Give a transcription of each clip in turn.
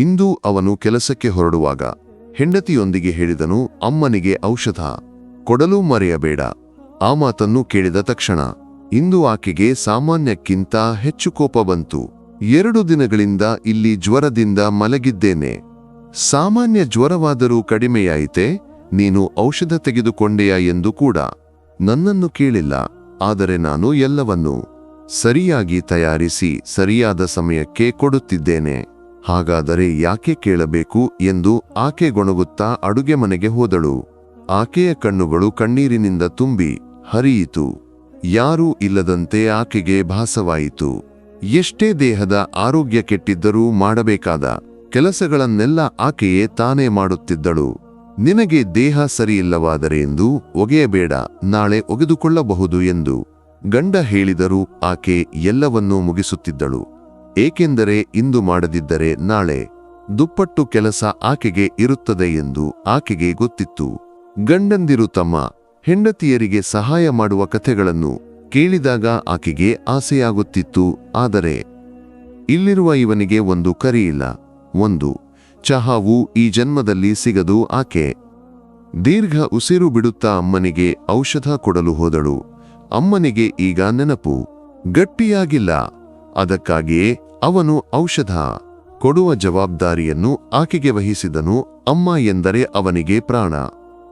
ಇಂದು ಅವನು ಕೆಲಸಕ್ಕೆ ಹೊರಡುವಾಗ ಹೆಂಡತಿಯೊಂದಿಗೆ ಹೇಳಿದನು, ಅಮ್ಮನಿಗೆ ಔಷಧ ಕೊಡಲು ಮರೆಯಬೇಡ. ಆ ಮಾತನ್ನು ಕೇಳಿದ ತಕ್ಷಣ, ಇಂದು ಆಕೆಗೆ ಸಾಮಾನ್ಯಕ್ಕಿಂತ ಹೆಚ್ಚು ಕೋಪ ಬಂತು. ಎರಡು ದಿನಗಳಿಂದ ಇಲ್ಲಿ ಜ್ವರದಿಂದ ಮಲಗಿದ್ದೇನೆ. ಸಾಮಾನ್ಯ ಜ್ವರವಾದರೂ ಕಡಿಮೆಯಾಯಿತೆ, ನೀನು ಔಷಧ ತೆಗೆದುಕೊಂಡೆಯಾ ಎಂದು ಕೂಡ. ನನ್ನನ್ನು ಕೇಳಿಲ್ಲ, ಆದರೆ ನಾನು ಎಲ್ಲವನ್ನೂ ಸರಿಯಾಗಿ ತಯಾರಿಸಿ ಸರಿಯಾದ ಸಮಯಕ್ಕೆ ಕೊಡುತ್ತಿದ್ದೇನೆ. ಹಾಗಾದರೆ ಯಾಕೆ ಕೇಳಬೇಕು ಎಂದು ಆಕೆ ಗೊಣಗುತ್ತಾ ಅಡುಗೆ ಮನೆಗೆ ಹೋದಳು. ಆಕೆಯ ಕಣ್ಣುಗಳು ಕಣ್ಣೀರಿನಿಂದ ತುಂಬಿ ಹರಿಯಿತು. ಯಾರೂ ಇಲ್ಲದಂತೆ ಆಕೆಗೆ ಭಾಸವಾಯಿತು. ಎಷ್ಟೇ ದೇಹದ ಆರೋಗ್ಯ ಕೆಟ್ಟಿದ್ದರೂ ಮಾಡಬೇಕಾದ ಕೆಲಸಗಳನ್ನೆಲ್ಲ ಆಕೆಯೇ ತಾನೇ ಮಾಡುತ್ತಿದ್ದಳು. ನಿನಗೆ ದೇಹ ಸರಿಯಿಲ್ಲವಾದರೆ ಎಂದು ಒಗೆಯಬೇಡ, ನಾಳೆ ಒಗೆದುಕೊಳ್ಳಬಹುದು ಎಂದು ಗಂಡ ಹೇಳಿದರೂ ಆಕೆ ಎಲ್ಲವನ್ನೂ ಮುಗಿಸುತ್ತಿದ್ದಳು. ಏಕೆಂದರೆ ಇಂದು ಮಾಡದಿದ್ದರೆ ನಾಳೆ ದುಪ್ಪಟ್ಟು ಕೆಲಸ ಆಕೆಗೆ ಇರುತ್ತದೆ ಎಂದು ಆಕೆಗೆ ಗೊತ್ತಿತ್ತು. ಗಂಡಂದಿರು ತಮ್ಮ ಹೆಂಡತಿಯರಿಗೆ ಸಹಾಯ ಮಾಡುವ ಕಥೆಗಳನ್ನು ಕೇಳಿದಾಗ ಆಕೆಗೆ ಆಸೆಯಾಗುತ್ತಿತ್ತು. ಆದರೆ ಇಲ್ಲಿರುವ ಇವನಿಗೆ ಒಂದು ಕರಿಯಿಲ್ಲ. ಒಂದು ಚಹಾವು ಈ ಜನ್ಮದಲ್ಲಿ ಸಿಗದು ಆಕೆ ದೀರ್ಘ ಉಸಿರು ಬಿಡುತ್ತಾ ಅಮ್ಮನಿಗೆ ಔಷಧ ಕೊಡಲು ಹೋದಳು. ಅಮ್ಮನಿಗೆ ಈಗ ನೆನಪು ಗಟ್ಟಿಯಾಗಿಲ್ಲ. ಅದಕ್ಕಾಗಿಯೇ ಅವನು ಔಷಧ ಕೊಡುವ ಜವಾಬ್ದಾರಿಯನ್ನು ಆಕೆಗೆ ವಹಿಸಿದನು, ಅಮ್ಮ ಎಂದರೆ ಅವನಿಗೆ ಪ್ರಾಣ.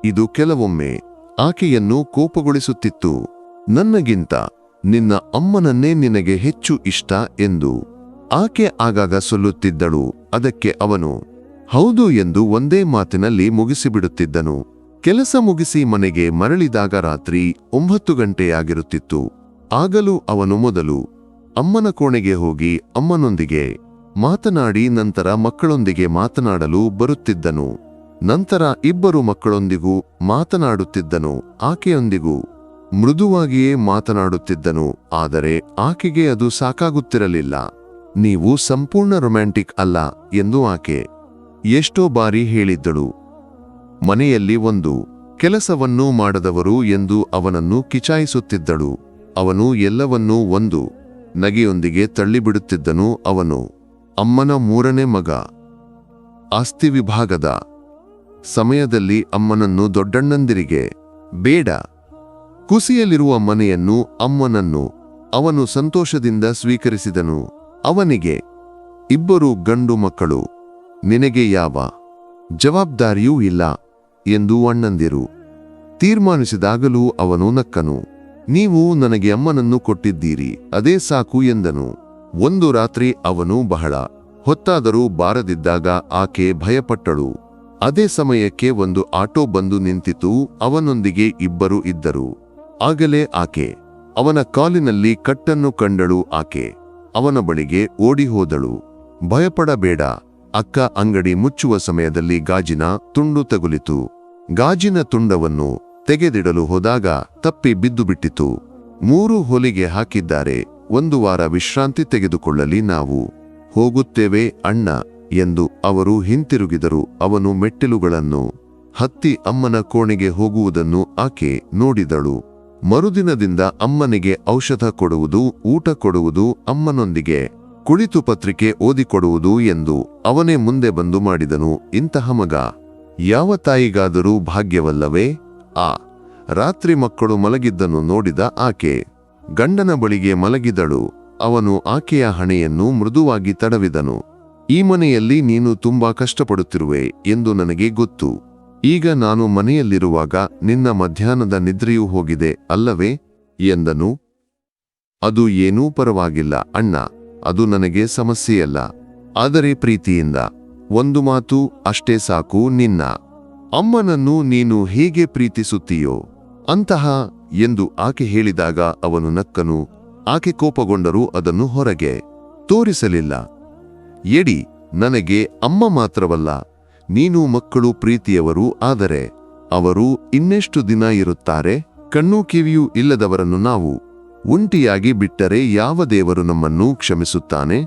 ಇದು ಕೆಲವೊಮ್ಮೆ ಆಕೆಯನ್ನು ಕೋಪಗೊಳಿಸುತ್ತಿತ್ತು. ನನ್ನಗಿಂತ ನಿನ್ನ ಅಮ್ಮನನ್ನೇ ನಿನಗೆ ಹೆಚ್ಚು ಇಷ್ಟ ಎಂದು ಆಕೆ ಆಗಾಗ ಸೊಲ್ಲುತ್ತಿದ್ದಳು. ಅದಕ್ಕೆ ಅವನು, ಹೌದು ಎಂದು ಒಂದೇ ಮಾತಿನಲ್ಲಿ ಮುಗಿಸಿಬಿಡುತ್ತಿದ್ದನು. ಕೆಲಸ ಮುಗಿಸಿ ಮನೆಗೆ ಮರಳಿದಾಗ ರಾತ್ರಿ ಒಂಬತ್ತು ಗಂಟೆಯಾಗಿರುತ್ತಿತ್ತು. ಆಗಲೂ ಅವನು ಮೊದಲು ಅಮ್ಮನ ಕೋಣೆಗೆ ಹೋಗಿ ಅಮ್ಮನೊಂದಿಗೆ ಮಾತನಾಡಿ ನಂತರ ಮಕ್ಕಳೊಂದಿಗೆ ಮಾತನಾಡಲು ಬರುತ್ತಿದ್ದನು. ನಂತರ ಇಬ್ಬರು ಮಕ್ಕಳೊಂದಿಗೂ ಮಾತನಾಡುತ್ತಿದ್ದನು, ಆಕೆಯೊಂದಿಗೂ ಮೃದುವಾಗಿಯೇ ಮಾತನಾಡುತ್ತಿದ್ದನು, ಆದರೆ ಆಕೆಗೆ ಅದು ಸಾಕಾಗುತ್ತಿರಲಿಲ್ಲ. ನೀವು ಸಂಪೂರ್ಣ ರೊಮ್ಯಾಂಟಿಕ್ ಅಲ್ಲ, ಎಂದು ಆಕೆ ಎಷ್ಟೋ ಬಾರಿ ಹೇಳಿದ್ದಳು. ಮನೆಯಲ್ಲಿ ಒಂದು ಕೆಲಸವನ್ನೂ ಮಾಡದವರು ಎಂದು ಅವನನ್ನು ಕಿಚಾಯಿಸುತ್ತಿದ್ದಳು. ಅವನು ಎಲ್ಲವನ್ನೂ ಒಂದು ನಗೆಯೊಂದಿಗೆ ತಳ್ಳಿಬಿಡುತ್ತಿದ್ದನು ಅವನು. ಅಮ್ಮನ ಮೂರನೇ ಮಗ. ಆಸ್ತಿ ವಿಭಾಗದ ಸಮಯದಲ್ಲಿ ಅಮ್ಮನನ್ನು ದೊಡ್ಡಣ್ಣಂದಿರಿಗೆ, ಬೇಡ. ಕುಸಿಯಲಿರುವ ಮನೆಯನ್ನು ಅಮ್ಮನನ್ನು, ಅವನು ಸಂತೋಷದಿಂದ ಸ್ವೀಕರಿಸಿದನು. ಅವನಿಗೆ, ಇಬ್ಬರು ಗಂಡು ಮಕ್ಕಳು, ನಿನಗೆ ಯಾವ ಜವಾಬ್ದಾರಿಯೂ ಇಲ್ಲ ಎಂದು ಅಣ್ಣಂದಿರು ತೀರ್ಮಾನಿಸಿದಾಗಲೂ ಅವನು ನಕ್ಕನು. ನೀವು ನನಗೆ ಅಮ್ಮನನ್ನು ಕೊಟ್ಟಿದ್ದೀರಿ, ಅದೇ ಸಾಕು ಎಂದನು. ಒಂದು ರಾತ್ರಿ ಅವನು ಬಹಳ ಹೊತ್ತಾದರೂ ಬಾರದಿದ್ದಾಗ ಆಕೆ ಭಯಪಟ್ಟಳು. ಅದೇ ಸಮಯಕ್ಕೆ ಒಂದು ಆಟೋ ಬಂದು ನಿಂತಿತು, ಅವನೊಂದಿಗೆ ಇಬ್ಬರು ಇದ್ದರು. ಆಗಲೇ ಆಕೆ, ಅವನ ಕಾಲಿನಲ್ಲಿ ಕಟ್ಟನ್ನು ಕಂಡಳು ಆಕೆ. ಅವನ ಬಳಿಗೆ ಓಡಿ ಹೋದಳು. ಭಯಪಡಬೇಡ, ಅಕ್ಕ ಅಂಗಡಿ ಮುಚ್ಚುವ ಸಮಯದಲ್ಲಿ ಗಾಜಿನ ತುಂಡು ತಗುಲಿತು. ಗಾಜಿನ ತುಂಡವನ್ನು ತೆಗೆದಿಡಲು ಹೋದಾಗ ತಪ್ಪಿ ಬಿದ್ದು ಬಿಟ್ಟಿತು ಮೂರು ಹೊಲಿಗೆ ಹಾಕಿದ್ದಾರೆ. ಒಂದು ವಾರ ವಿಶ್ರಾಂತಿ ತೆಗೆದುಕೊಳ್ಳಲಿ ನಾವು. ಹೋಗುತ್ತೇವೆ ಅಣ್ಣ ಎಂದು ಅವರು ಹಿಂತಿರುಗಿದರು. ಅವನು ಮೆಟ್ಟಿಲುಗಳನ್ನು ಹತ್ತಿ ಅಮ್ಮನ ಕೋಣೆಗೆ ಹೋಗುವುದನ್ನು ಆಕೆ ನೋಡಿದಳು. ಮರುದಿನದಿಂದ ಅಮ್ಮನಿಗೆ ಔಷಧ ಕೊಡುವುದು, ಊಟ ಕೊಡುವುದು, ಅಮ್ಮನೊಂದಿಗೆ ಕುಳಿತು ಪತ್ರಿಕೆ ಓದಿಕೊಡುವುದು ಎಂದು ಅವನೇ ಮುಂದೆ ಬಂದು ಮಾಡಿದನು. ಇಂತಹ ಮಗ ಯಾವ ತಾಯಿಗಾದರೂ ಭಾಗ್ಯವಲ್ಲವೇ? ಆ. ರಾತ್ರಿ ಮಕ್ಕಳು ಮಲಗಿದ್ದನ್ನು ನೋಡಿದ ಆಕೆ. ಗಂಡನ ಬಳಿಗೆ ಮಲಗಿದಳು. ಅವನು ಆಕೆಯ ಹಣೆಯನ್ನು ಮೃದುವಾಗಿ ತಡವಿದನು. ಈ ಮನೆಯಲ್ಲಿ ನೀನು ತುಂಬಾ ಕಷ್ಟಪಡುತ್ತಿರುವೆ ಎಂದು ನನಗೆ ಗೊತ್ತು. ಈಗ ನಾನು ಮನೆಯಲ್ಲಿರುವಾಗ ನಿನ್ನ ಮಧ್ಯಾಹ್ನದ ನಿದ್ರೆಯೂ ಹೋಗಿದೆ ಅಲ್ಲವೇ? ಎಂದನು. ಅದು ಏನೂ ಪರವಾಗಿಲ್ಲ ಅಣ್ಣ. ಅದು ನನಗೆ ಸಮಸ್ಯೆಯಲ್ಲ. ಆದರೆ ಪ್ರೀತಿಯಿಂದ. ಒಂದು ಮಾತು ಅಷ್ಟೇ ಸಾಕು ನಿನ್ನ. ಅಮ್ಮನನ್ನು ನೀನು ಹೇಗೆ ಪ್ರೀತಿಸುತ್ತೀಯೋ? ಅಂತಹ ಎಂದು ಆಕೆ ಹೇಳಿದಾಗ ಅವನು ನಕ್ಕನು, ಆಕೆ ಕೋಪಗೊಂಡರೂ ಅದನ್ನು ಹೊರಗೆ ತೋರಿಸಲಿಲ್ಲ. ಎಡಿ, ನನಗೆ ಅಮ್ಮ ಮಾತ್ರವಲ್ಲ, ನೀನು ಮಕ್ಕಳು ಪ್ರೀತಿಯವರು ಆದರೆ ಅವರು ಇನ್ನೆಷ್ಟು ದಿನ ಇರುತ್ತಾರೆ? ಕಣ್ಣೂ ಕಿವಿಯೂ ಇಲ್ಲದವರನ್ನು ನಾವು ಉಂಟಿಯಾಗಿ ಬಿಟ್ಟರೆ ಯಾವ ದೇವರು ನಮ್ಮನ್ನು ಕ್ಷಮಿಸುತ್ತಾನೆ?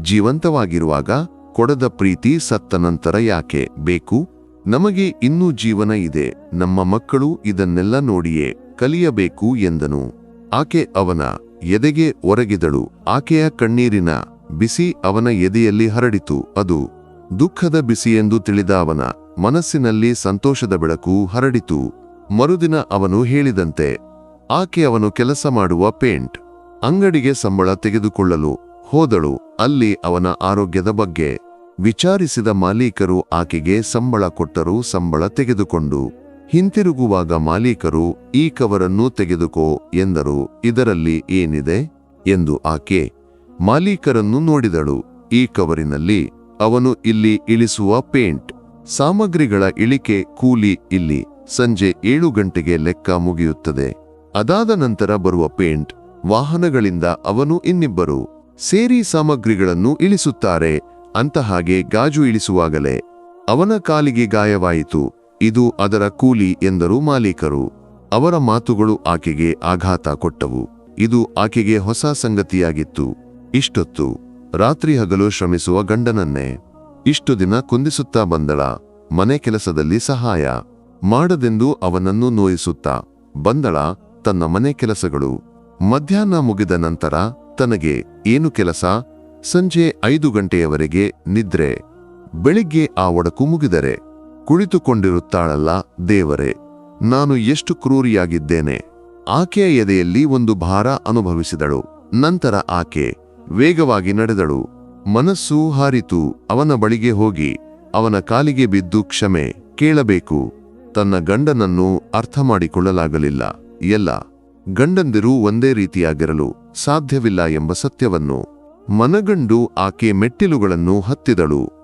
ಜೀವಂತವಾಗಿರುವಾಗ ಕೊಡದ ಪ್ರೀತಿ ಸತ್ತ ನಂತರ ಯಾಕೆ ಬೇಕು? ನಮಗೆ ಇನ್ನೂ ಜೀವನ ಇದೆ, ನಮ್ಮ ಮಕ್ಕಳು ಇದನ್ನೆಲ್ಲ ನೋಡಿಯೇ ಕಲಿಯಬೇಕು ಎಂದನು. ಆಕೆ ಅವನ ಎದೆಗೆ ಒರಗಿದಳು, ಆಕೆಯ ಕಣ್ಣೀರಿನ ಬಿಸಿ ಅವನ ಎದೆಯಲ್ಲಿ ಹರಡಿತು, ಅದು ದುಃಖದ ಬಿಸಿಯೆಂದು ತಿಳಿದ ಅವನ ಮನಸ್ಸಿನಲ್ಲಿ ಸಂತೋಷದ ಬೆಳಕು ಹರಡಿತು. ಮರುದಿನ ಅವನು ಹೇಳಿದಂತೆ, ಆಕೆ ಅವನು ಕೆಲಸ ಮಾಡುವ ಪೇಂಟ್, ಅಂಗಡಿಗೆ ಸಂಬಳ ತೆಗೆದುಕೊಳ್ಳಲು ಹೋದಳು, ಅಲ್ಲಿ ಅವನ ಆರೋಗ್ಯದ ಬಗ್ಗೆ ವಿಚಾರಿಸಿದ ಮಾಲೀಕರು ಆಕೆಗೆ ಸಂಬಳ ಕೊಟ್ಟರು ಸಂಬಳ ತೆಗೆದುಕೊಂಡು, ಹಿಂತಿರುಗುವಾಗ ಮಾಲೀಕರು, ಈ ಕವರನ್ನು ತೆಗೆದುಕೋ ಎಂದರು. ಇದರಲ್ಲಿ ಏನಿದೆ? ಎಂದು ಆಕೆ ಮಾಲೀಕರನ್ನು ನೋಡಿದಳು. ಈ ಕವರಿನಲ್ಲಿ, ಅವನು ಇಲ್ಲಿ ಇಳಿಸುವ ಪೇಂಟ್, ಸಾಮಗ್ರಿಗಳ ಇಳಿಕೆ ಕೂಲಿ ಇಲ್ಲಿ ಸಂಜೆ ಏಳು ಗಂಟೆಗೆ ಲೆಕ್ಕ ಮುಗಿಯುತ್ತದೆ. ಅದಾದ ನಂತರ ಬರುವ ಪೇಂಟ್, ವಾಹನಗಳಿಂದ ಅವನು ಇನ್ನಿಬ್ಬರು ಸೇರಿ ಸಾಮಗ್ರಿಗಳನ್ನು ಇಳಿಸುತ್ತಾರೆ. ಅಂತ ಹಾಗೆ ಗಾಜು ಇಳಿಸುವಾಗಲೇ, ಅವನ ಕಾಲಿಗೆ ಗಾಯವಾಯಿತು, ಇದು ಅದರ ಕೂಲಿ ಎಂದರು ಮಾಲೀಕರು. ಅವರ ಮಾತುಗಳು ಆಕೆಗೆ ಆಘಾತ ಕೊಟ್ಟವು. ಇದು ಆಕೆಗೆ ಹೊಸ ಸಂಗತಿಯಾಗಿತ್ತು. ಇಷ್ಟೊತ್ತು, ರಾತ್ರಿ ಹಗಲು ಶ್ರಮಿಸುವ ಗಂಡನನ್ನೇ, ಇಷ್ಟು ದಿನ ಕುಂದಿಸುತ್ತಾ ಬಂದಳ, ಮನೆ ಕೆಲಸದಲ್ಲಿ ಸಹಾಯ ಮಾಡದೆಂದು ಅವನನ್ನು ನೋಯಿಸುತ್ತಾ ಬಂದಳ ತನ್ನ ಮನೆ ಕೆಲಸಗಳು. ಮಧ್ಯಾಹ್ನ ಮುಗಿದ ನಂತರ, ತನಗೆ ಏನು ಕೆಲಸ? ಸಂಜೆ ಐದು ಗಂಟೆಯವರೆಗೆ ನಿದ್ರೆ. ಬೆಳಿಗ್ಗೆ ಆ ಒಡಕು ಮುಗಿದರೆ, ಕುಳಿತುಕೊಂಡಿರುತ್ತಾಳಲ್ಲ ದೇವರೇ, ನಾನು ಎಷ್ಟು ಕ್ರೂರಿಯಾಗಿದ್ದೇನೆ. ಆಕೆಯ ಎದೆಯಲ್ಲಿ ಒಂದು ಭಾರ ಅನುಭವಿಸಿದಳು. ನಂತರ ಆಕೆ ವೇಗವಾಗಿ ನಡೆದಳು. ಮನಸ್ಸು ಹಾರಿತು, ಅವನ ಬಳಿಗೆ ಹೋಗಿ, ಅವನ ಕಾಲಿಗೆ ಬಿದ್ದು ಕ್ಷಮೆ ಕೇಳಬೇಕು. ತನ್ನ ಗಂಡನನ್ನು ಅರ್ಥ ಮಾಡಿಕೊಳ್ಳಲಾಗಲಿಲ್ಲ ಎಲ್ಲ ಗಂಡಂದಿರು ಒಂದೇ ರೀತಿಯಾಗಿರಲು ಸಾಧ್ಯವಿಲ್ಲ ಎಂಬ ಸತ್ಯವನ್ನು ಮನಗಂಡು ಆಕೆ ಮೆಟ್ಟಿಲುಗಳನ್ನು ಹತ್ತಿದಳು.